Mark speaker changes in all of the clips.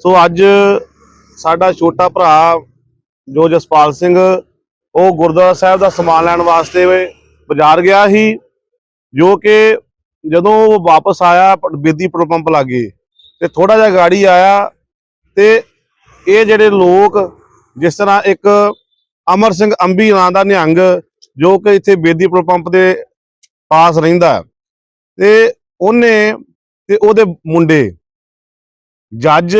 Speaker 1: ਸੋ ਅੱਜ ਸਾਡਾ ਛੋਟਾ ਭਰਾ ਜੋ ਜਸਪਾਲ ਸਿੰਘ ਉਹ ਗੁਰਦੁਆਰਾ ਸਾਹਿਬ ਦਾ ਸਮਾਨ ਲੈਣ ਵਾਸਤੇ ਬਾਜ਼ਾਰ ਗਿਆ ਸੀ ਜੋ ਕਿ ਜਦੋਂ ਉਹ ਵਾਪਸ ਆਇਆ ਬੇਦੀ ਪੈਟਰੋਲ ਪੰਪ ਲਾਗੇ ਤੇ ਥੋੜਾ ਜਿਹਾ ਗਾੜੀ ਆਇਆ ਤੇ ਇਹ ਜਿਹੜੇ ਲੋਕ ਜਿਸ ਤਰ੍ਹਾਂ ਇੱਕ ਅਮਰ ਸਿੰਘ ਅੰਬੀ ਨਾਂ ਦਾ ਨਿਹੰਗ ਜੋ ਕਿ ਇੱਥੇ ਬੇਦੀ ਪੈਟਰੋਲ ਪੰਪ ਦੇ ਪਾਸ ਰਹਿੰਦਾ ਹੈ, ਤੇ ਉਹਨੇ ਤੇ ਉਹਦੇ ਮੁੰਡੇ ਜੱਜ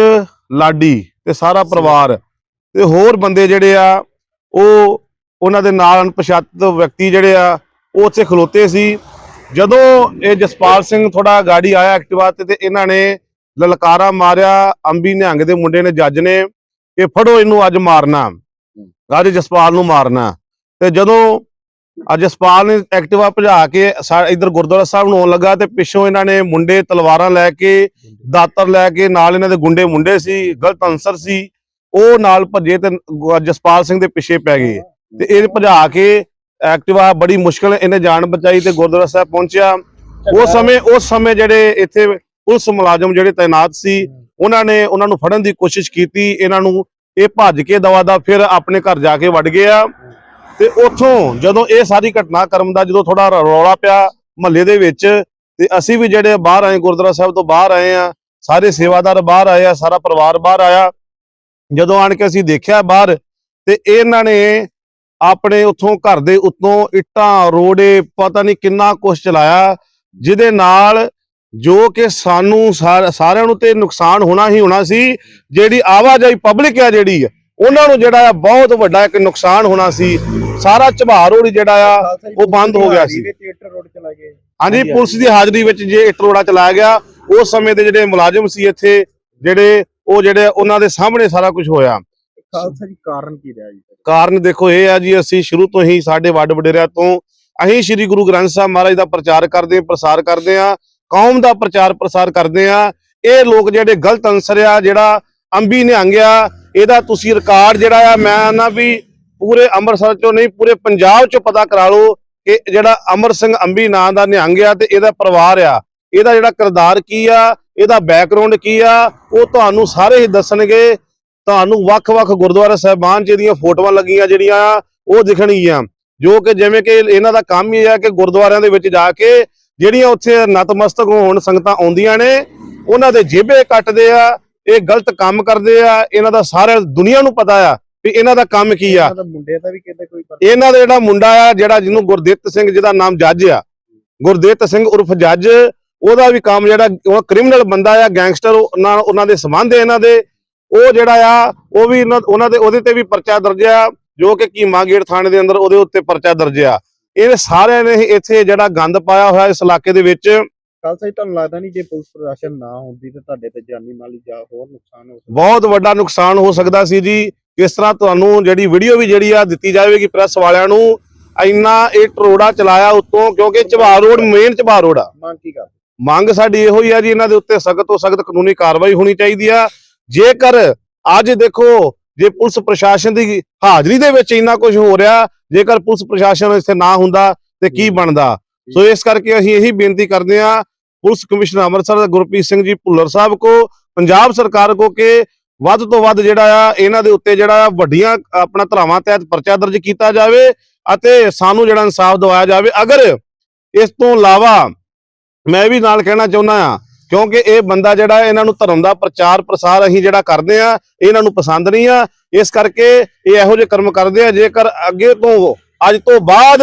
Speaker 1: ਲਾਡੀ ਤੇ ਸਾਰਾ ਪਰਿਵਾਰ ਤੇ ਹੋਰ ਬੰਦੇ ਜਿਹੜੇ ਆ ਉਹ ਉਹਨਾਂ ਦੇ ਨਾਲ ਅਣਪਛਾਤਿਤ ਵਿਅਕਤੀ ਜਿਹੜੇ ਆ ਉਹ ਉੱਥੇ ਖਲੋਤੇ ਸੀ। ਜਦੋਂ ਇਹ ਜਸਪਾਲ ਸਿੰਘ ਥੋੜਾ ਗਾੜੀ ਆਇਆ ਐਕਟਿਵਾ ਤੇ ਤੇ ਇਹਨਾਂ ਨੇ ਲਲਕਾਰਾ ਮਾਰਿਆ ਅੰਬੀ ਨਿਹੰਗ ਦੇ ਮੁੰਡੇ ਨੇ ਜੱਜ ਨੇ ਕਿ ਫੜੋ ਇਹਨੂੰ ਅੱਜ ਮਾਰਨਾ। ਅੱਜ ਜਸਪਾਲ ਨੂੰ ਮਾਰਨਾ। ਤੇ ਜਦੋਂ ਅੱਜ ਜਸਪਾਲ ਨੇ ਐਕਟਿਵਾ ਭਜਾ ਕੇ ਇੱਧਰ ਗੁਰਦੁਆਰਾ ਸਾਹਿਬ ਨੂੰ ਆਉਣ ਲੱਗਾ ਤੇ ਪਿੱਛੋਂ ਇਹਨਾਂ ਨੇ ਮੁੰਡੇ ਤਲਵਾਰਾਂ ਲੈ ਕੇ ਦਾਤਰ ਲੈ ਕੇ ਨਾਲ ਇਹਨਾਂ ਦੇ ਗੁੰਡੇ ਮੁੰਡੇ ਸੀ ਗਲਤ ਅਨਸਰ ਸੀ ਉਹ ਨਾਲ ਭੱਜੇ ਤੇ ਜਸਪਾਲ ਸਿੰਘ ਦੇ ਪਿੱਛੇ ਪੈ ਗਏ। ਤੇ ਇਹ ਭਜਾ ਕੇ ਐਕਟਿਵਾ ਬੜੀ ਮੁਸ਼ਕਲ ਇਹਨੇ ਜਾਨ ਬਚਾਈ ਤੇ ਗੁਰਦੁਆਰਾ ਸਾਹਿਬ ਪਹੁੰਚਿਆ। ਉਸ ਸਮੇਂ ਉਸ ਸਮੇਂ ਜਿਹੜੇ ਇੱਥੇ ਪੁਲਿਸ ਮੁਲਾਜ਼ਮ ਜਿਹੜੇ ਤਾਇਨਾਤ ਸੀ ਉਹਨਾਂ ਨੇ ਉਹਨਾਂ ਨੂੰ ਫੜਨ ਦੀ ਕੋਸ਼ਿਸ਼ ਕੀਤੀ। ਇਹਨਾਂ ਨੂੰ ਇਹ ਭੱਜ ਕੇ ਦਵਾ ਦਾ ਫਿਰ ਆਪਣੇ ਘਰ ਜਾ ਕੇ ਵੜ ਗਿਆ। ਤੇ ਉੱਥੋਂ ਜਦੋਂ ਇਹ ਸਾਰੀ ਘਟਨਾਕ੍ਰਮ ਦਾ ਜਦੋਂ ਥੋੜਾ ਰੌਲਾ ਪਿਆ ਮਹੱਲੇ ਦੇ ਵਿੱਚ ਤੇ ਅਸੀਂ ਵੀ ਜਿਹੜੇ ਬਾਹਰ ਆਏ, ਗੁਰਦੁਆਰਾ ਸਾਹਿਬ ਤੋਂ ਬਾਹਰ ਆਏ ਆ ਸਾਰੇ ਸੇਵਾਦਾਰ ਬਾਹਰ ਆਏ ਆ, ਸਾਰਾ ਪਰਿਵਾਰ ਬਾਹਰ ਆਇਆ, ਜਦੋਂ ਆਣ ਕੇ ਅਸੀਂ ਦੇਖਿਆ ਬਾਹਰ ਤੇ ਇਹਨਾਂ ਨੇ ਆਪਣੇ ਉੱਥੋਂ ਘਰ ਦੇ ਉੱਤੋਂ ਇੱਟਾਂ, ਰੋੜੇ, ਪਤਾ ਨਹੀਂ ਕਿੰਨਾ ਕੁਛ ਚਲਾਇਆ, ਜਿਹਦੇ ਨਾਲ ਜੋ ਕਿ ਸਾਨੂੰ ਸਾਰ- ਸਾਰਿਆਂ ਨੂੰ ਤੇ ਨੁਕਸਾਨ ਹੋਣਾ ਹੀ ਹੋਣਾ ਸੀ, ਜਿਹੜੀ ਆਵਾਜਾਈ ਪਬਲਿਕ ਆ ਜਿਹੜੀ, ਉਹਨਾਂ ਨੂੰ ਜਿਹੜਾ ਆ ਬਹੁਤ ਵੱਡਾ ਇੱਕ ਨੁਕਸਾਨ ਹੋਣਾ ਸੀ। ਸਾਰਾ ਝਬਾਰ ਰੋਡ ਜਿਹੜਾ ਆ ਉਹ ਬੰਦ ਹੋ ਗਿਆ ਸੀ। ਹਾਂਜੀ ਪੁਲਿਸ ਦੀ ਹਾਜ਼ਰੀ ਵਿੱਚ ਜੇ ਇੱਟ ਰੋੜਾ ਚਲਾਇਆ ਗਿਆ ਉਸ ਸਮੇਂ ਦੇ ਜਿਹੜੇ ਮੁਲਾਜ਼ਮ ਸੀ ਇੱਥੇ ਜਿਹੜੇ ਉਹ ਜਿਹੜੇ ਉਹਨਾਂ ਦੇ ਸਾਹਮਣੇ ਸਾਰਾ ਕੁਝ ਹੋਇਆ।
Speaker 2: ਖਾਲਸਾ ਜੀ ਕਾਰਨ ਕੀ ਰਿਹਾ ਜੀ?
Speaker 1: ਕਾਰਨ ਦੇਖੋ ਇਹ ਆ ਜੀ ਅਸੀਂ ਸ਼ੁਰੂ ਤੋਂ ਹੀ ਸਾਡੇ ਵੱਡ ਵਡੇਰਿਆਂ ਤੋਂ ਅਸੀਂ ਸ੍ਰੀ ਗੁਰੂ ਗ੍ਰੰਥ ਸਾਹਿਬ ਮਹਾਰਾਜ ਦਾ ਪ੍ਰਚਾਰ ਕਰਦੇ ਹਾਂ ਪ੍ਰਸਾਰ ਕਰਦੇ ਆ ਕੌਮ ਦਾ ਪ੍ਰਚਾਰ ਪ੍ਰਸਾਰ ਕਰਦੇ ਆ ਇਹ ਲੋਕ ਜਿਹੜੇ ਗਲਤ ਅਨਸਰ ਆ ਜਿਹੜਾ ਅੰਬੀ ਨਿਹੰਗਿਆ ਇਹਦਾ ਤੁਸੀਂ ਰਿਕਾਰਡ ਜਿਹੜਾ ਆ ਮੈਂ ਨਾ ਵੀ ਪੂਰੇ ਅੰਮ੍ਰਿਤਸਰ ਚੋਂ ਨਹੀਂ ਪੂਰੇ ਪੰਜਾਬ ਚੋਂ ਪਤਾ ਕਰਾ ਲਓ ਕਿ ਜਿਹੜਾ ਅਮਰ ਸਿੰਘ ਅੰਬੀ ਨਾਂ ਦਾ ਨਿਹੰਗ ਆ ਤੇ ਇਹਦਾ ਪਰਿਵਾਰ ਆ। ਇਹਦਾ ਜਿਹੜਾ ਕਿਰਦਾਰ ਕੀ ਆ ਇਹਦਾ ਬੈਕਗ੍ਰਾਉਂਡ ਕੀ ਆ ਉਹ ਤੁਹਾਨੂੰ ਸਾਰੇ ਹੀ ਦੱਸਣਗੇ। ਤੁਹਾਨੂੰ ਵੱਖ-ਵੱਖ ਗੁਰਦੁਆਰਾ ਸਾਹਿਬਾਨ ਚ ਫੋਟੋਆਂ ਲੱਗੀਆਂ ਜਿਹੜੀਆਂ ਆ, ਉਹ ਦਿਖਣਗੀਆਂ। ਜੋ ਕਿ ਜਿਵੇਂ ਕਿ ਇਹਨਾਂ ਦਾ ਕੰਮ ਹੀ ਹੈ ਕਿ ਗੁਰਦੁਆਰਿਆਂ ਦੇ ਵਿੱਚ ਜਾ ਕੇ ਜਿਹੜੀਆਂ ਉੱਥੇ ਨਤਮਸਤਕ ਹੋਣ ਸੰਗਤਾਂ ਆਉਂਦੀਆਂ ਨੇ ਉਹਨਾਂ ਦੇ ਜੇਬੇ ਕੱਟਦੇ ਆ ਇਹ ਗਲਤ ਕੰਮ ਕਰਦੇ ਆ ਇਹਨਾਂ ਦਾ ਸਾਰੇ ਦੁਨੀਆ ਨੂੰ ਪਤਾ ਆ ਵੀ ਇਹਨਾਂ ਦਾ ਕੰਮ ਕੀ ਆ?
Speaker 2: ਇਹਨਾਂ ਦਾ ਮੁੰਡੇ ਦਾ ਵੀ ਕਿਤੇ ਕੋਈ ਪਤਾ
Speaker 1: ਇਹਨਾਂ ਦਾ ਜਿਹੜਾ ਮੁੰਡਾ ਆ ਜਿਹੜਾ ਜਿਹਨੂੰ ਗੁਰਦਿੱਤ ਸਿੰਘ ਜਿਹਦਾ ਨਾਮ ਜੱਜ ਆ ਗੁਰਦਿੱਤ ਸਿੰਘ ਉਰਫ ਜੱਜ ਉਹਦਾ ਵੀ ਕੰਮ ਜਿਹੜਾ ਉਹ ਕ੍ਰਿਮੀਨਲ ਬੰਦਾ ਆ ਗੈਂਗਸਟਰ ਉਹਨਾਂ ਉਹਨਾਂ ਦੇ ਸੰਬੰਧ ਹੈ ਇਹਨਾਂ ਦੇ। ਉਹ ਜਿਹੜਾ ਆ ਉਹ ਵੀ ਉਹਨਾਂ ਦੇ ਉਹਦੇ ਤੇ ਵੀ ਪਰਚਾ ਦਰਜ ਆ ਜੋ ਕਿ ਕੀਮਾ ਗੇਟ ਥਾਣੇ ਦੇ ਅੰਦਰ ਉਹਦੇ ਉੱਤੇ ਪਰਚਾ ਦਰਜ ਆ। ਇਹ ਸਾਰਿਆਂ ਨੇ ਇੱਥੇ ਜਿਹੜਾ ਗੰਦ ਪਾਇਆ ਹੋਇਆ ਇਸ ਇਲਾਕੇ ਦੇ ਵਿੱਚ।
Speaker 2: ਖਾਲਸਾ ਜੀ ਤੁਹਾਨੂੰ ਲੱਗਦਾ ਨਹੀਂ ਜੇ ਪੁਲਿਸ ਪ੍ਰਸ਼ਾਸਨ ਨਾ ਹੁੰਦੀ ਤਾਂ ਤੁਹਾਡੇ ਤੇ ਜਾਨੀ ਮਾਲੀ ਜਾਂ ਹੋਰ ਨੁਕਸਾਨ ਹੋ ਸਕਦਾ?
Speaker 1: ਬਹੁਤ ਵੱਡਾ ਨੁਕਸਾਨ ਹੋ ਸਕਦਾ ਸੀ ਜੀ। ਇਸ ਤਰ੍ਹਾਂ ਤੁਹਾਨੂੰ ਜਿਹੜੀ ਵੀਡੀਓ ਵੀ ਜਿਹੜੀ ਆ ਦਿੱਤੀ ਜਾਵੇਗੀ ਪ੍ਰੈਸ ਵਾਲਿਆਂ ਨੂੰ ਇੰਨਾ ਇਹ ਟਰੋੜਾ ਚਲਾਇਆ ਉੱਤੋਂ ਕਿਉਂਕਿ Jhabar road main Jhabar road ਆ।
Speaker 2: ਮੰਗ ਕੀ ਕਰਦੇ?
Speaker 1: ਮੰਗ ਸਾਡੀ ਇਹੋ ਹੀ ਆ ਜੀ ਇਹਨਾਂ ਦੇ ਉੱਤੇ ਸਖਤ ਤੋਂ ਸਖਤ ਕਾਨੂੰਨੀ ਕਾਰਵਾਈ ਹੋਣੀ ਚਾਹੀਦੀ ਆ। ਜੇਕਰ ਅੱਜ ਦੇਖੋ ਜੇ ਪੁਲਿਸ ਪ੍ਰਸ਼ਾਸਨ ਦੀ ਹਾਜ਼ਰੀ ਦੇ ਵਿੱਚ ਇੰਨਾ ਕੁਝ ਹੋ ਰਿਹਾ ਜੇਕਰ ਪੁਲਿਸ ਪ੍ਰਸ਼ਾਸਨ ਇੱਥੇ ਨਾ ਹੁੰਦਾ ਤੇ ਕੀ ਬਣਦਾ? ਸੋ ਇਸ ਕਰਕੇ ਅਸੀਂ ਇਹੀ ਬੇਨਤੀ ਕਰਦੇ ਆ ਪੁਲਿਸ ਕਮਿਸ਼ਨਰ ਅੰਮ੍ਰਿਤਸਰ ਗੁਰਪ੍ਰੀਤ ਸਿੰਘ ਜੀ ਭੁੱਲਰ ਸਾਹਿਬ ਕੋ ਪੰਜਾਬ ਸਰਕਾਰ ਕੋ ਕਿ ਵੱਧ ਤੋਂ ਵੱਧ ਜਿਹੜਾ ਆ, ਇਹਨਾਂ ਦੇ ਉੱਤੇ ਜਿਹੜਾ ਆ, ਵੱਡੀਆਂ, ਆਪਣਾ ਧਰਾਵਾਂ ਤਹਿਤ ਪਰਚਾ ਦਰਜ ਕੀਤਾ ਜਾਵੇ ਅਤੇ ਸਾਨੂੰ ਜਿਹੜਾ ਇਨਸਾਫ ਦਿਵਾਇਆ ਜਾਵੇ। ਅਗਰ ਇਸ ਤੋਂ ਇਲਾਵਾ ਮੈਂ ਵੀ ਨਾਲ ਕਹਿਣਾ ਚਾਹੁੰਦਾ ਆ ਕਿਉਂਕਿ ਇਹ ਬੰਦਾ ਜਿਹੜਾ ਇਹਨਾਂ ਨੂੰ ਧਰਮ ਦਾ ਪ੍ਰਚਾਰ ਪ੍ਰਸਾਰ ਅਸੀਂ ਜਿਹੜਾ ਕਰਦੇ ਆ ਇਹਨਾਂ ਨੂੰ ਪਸੰਦ ਨਹੀਂ ਆ। ਇਸ ਕਰਕੇ ਇਹ ਇਹੋ ਜਿਹੇ ਕਰਮ ਕਰਦੇ ਆ, ਜੇਕਰ ਅੱਗੇ ਤੋਂ, ਅੱਜ ਤੋਂ ਬਾਅਦ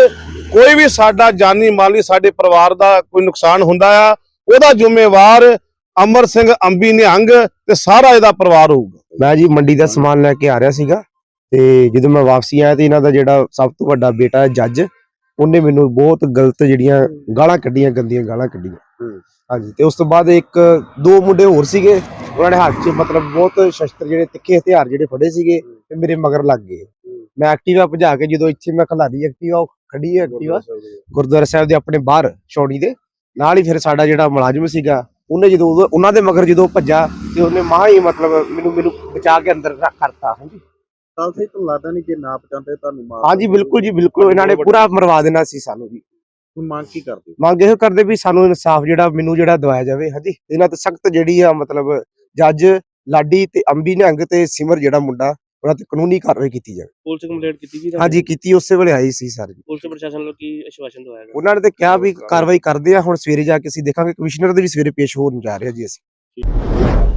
Speaker 1: ਕੋਈ ਵੀ ਸਾਡਾ ਜਾਨੀ ਮਾਲੀ ਸਾਡੇ ਪਰਿਵਾਰ ਦਾ ਕੋਈ ਨੁਕਸਾਨ ਹੁੰਦਾ ਆ, ਉਹਦਾ ਜ਼ਿੰਮੇਵਾਰ ਅਮਰ ਸਿੰਘ ਅੰਬੀ ਨਿਹੰਗ ਤੇ ਸਾਰਾ ਇਹਦਾ ਪਰਿਵਾਰ ਹੋਊਗਾ।
Speaker 3: ਮੈਂ ਜੀ ਮੰਡੀ ਦਾ ਸਮਾਨ ਲੈ ਕੇ ਆ ਰਿਹਾ ਸੀਗਾ ਤੇ ਜਦੋਂ ਮੈਂ ਵਾਪਸੀ ਆਇਆ ਤੇ ਇਹਨਾਂ ਦਾ ਜਿਹੜਾ ਸਭ ਤੋਂ ਵੱਡਾ ਬੇਟਾ ਹੈ ਜੱਜ ਉਹਨੇ ਮੈਨੂੰ ਬਹੁਤ ਗਲਤ ਜਿਹੜੀਆਂ ਗਾਲਾਂ ਕੱਢੀਆਂ ਗੰਦੀਆਂ ਗਾਲਾਂ ਕੱਢੀਆਂ। ਹਾਂਜੀ ਤੇ ਉਸ ਤੋਂ ਬਾਅਦ ਇੱਕ ਦੋ ਮੁੰਡੇ ਹੋਰ ਸੀਗੇ ਉਹਨਾਂ ਨੇ ਹੱਥ 'ਚ ਮਤਲਬ ਬਹੁਤ ਸ਼ਸਤਰ ਜਿਹੜੇ ਤਿੱਖੇ ਹਥਿਆਰ ਜਿਹੜੇ ਫੜੇ ਸੀਗੇ ਤੇ ਮੇਰੇ ਮਗਰ ਲੱਗ ਗਏ। ਮੈਂ ਐਕਟਿਵਾ ਭਜਾ ਕੇ ਜਦੋਂ ਇੱਥੇ ਮੈਂ ਖਲਾਰੀ ਐਕਟਿਵਾ ਉਹ ਖੜੀ ਹੈ ਐਕਟਿਵਾ ਗੁਰਦੁਆਰਾ ਸਾਹਿਬ ਦੇ। ਆਪਣੇ ਬਾਹਰ ਛੌਣੀ ਦੇ। ਨਾਲ ਹੀ ਫਿਰ ਸਾਡਾ ਜਿਹੜਾ ਮੁਲਾਜ਼ਮ ਸੀਗਾ ਉਹਨੇ ਜਦੋਂ ਉਹਨਾਂ ਦੇ ਮਗਰ ਜਦੋਂ ਭੱਜਾ ਤੇ ਉਹਨੇ ਮਾਂ ਹੀ ਮਤਲਬ ਮੈਨੂੰ ਮੈਨੂੰ ਬਚਾ ਕੇ ਅੰਦਰ ਰੱਖ- ਕਰਤਾ ਹਾਂਜੀ।
Speaker 2: ਖਾਲਸਾ ਜੀ ਤੁਹਾਨੂੰ ਲੱਗਦਾ ਨਹੀਂ ਜੇ ਨਾ ਪਹੁੰਚਾਉਂਦੇ ਤੁਹਾਨੂੰ ਮਾਰ
Speaker 3: ਹਾਂਜੀ ਬਿਲਕੁਲ ਜੀ ਬਿਲਕੁਲ। ਇਹਨਾਂ ਨੇ ਪੂਰਾ ਮਰਵਾ ਦੇਣਾ ਸੀ ਸਾਨੂੰ ਜੀ
Speaker 2: ਹੁਣ ਮੰਗ ਕੀ ਕਰਦੇ?
Speaker 3: ਮੰਗ ਇਹ ਕਰਦੇ ਵੀ ਸਾਨੂੰ ਇਨਸਾਫ ਜਿਹੜਾ ਮੈਨੂੰ ਜਿਹੜਾ ਦਵਾਇਆ ਜਾਵੇ ਹਾਂਜੀ। ਇਹਨਾਂ ਤੇ ਸਖਤ ਜਿਹੜੀ ਆ ਮਤਲਬ ਜੱਜ ਲਾਡੀ ਤੇ ਅੰਬੀ ਨਿਹੰਗ ਤੇ ਸਿਮਰ ਜਿਹੜਾ ਮੁੰਡਾ ਉਹਨਾਂ ਤੇ ਕਾਨੂੰਨੀ ਕਾਰਵਾਈ ਕੀਤੀ ਜਾਵੇ।
Speaker 4: ਪੁਲਿਸ ਕੰਪਲੇਂਟ ਕੀਤੀ ਗਈ
Speaker 3: ਹਾਂਜੀ ਕੀਤੀ ਉਸੇ ਵੇਲੇ ਆਈ ਸੀ ਸਰ। ਜੀ
Speaker 4: ਪੁਲਿਸ ਪ੍ਰਸ਼ਾਸਨ ਵੱਲੋਂ ਕੀ ਆਸ਼ਵਾਸਨ ਦਵਾਇਆ ਗਿਆ?
Speaker 3: ਉਹਨਾਂ ਨੇ ਤੇ ਕਿਹਾ ਵੀ ਕਾਰਵਾਈ ਕਰਦੇ ਆ ਹੁਣ ਸਵੇਰੇ ਜਾ ਕੇ ਅਸੀਂ ਦੇਖਾਂਗੇ ਕਮਿਸ਼ਨਰ ਦੇ ਵੀ ਸਵੇਰੇ ਪੇਸ਼ ਹੋਣ ਜਾ ਰਹੇ ਜੀ ਅਸੀਂ।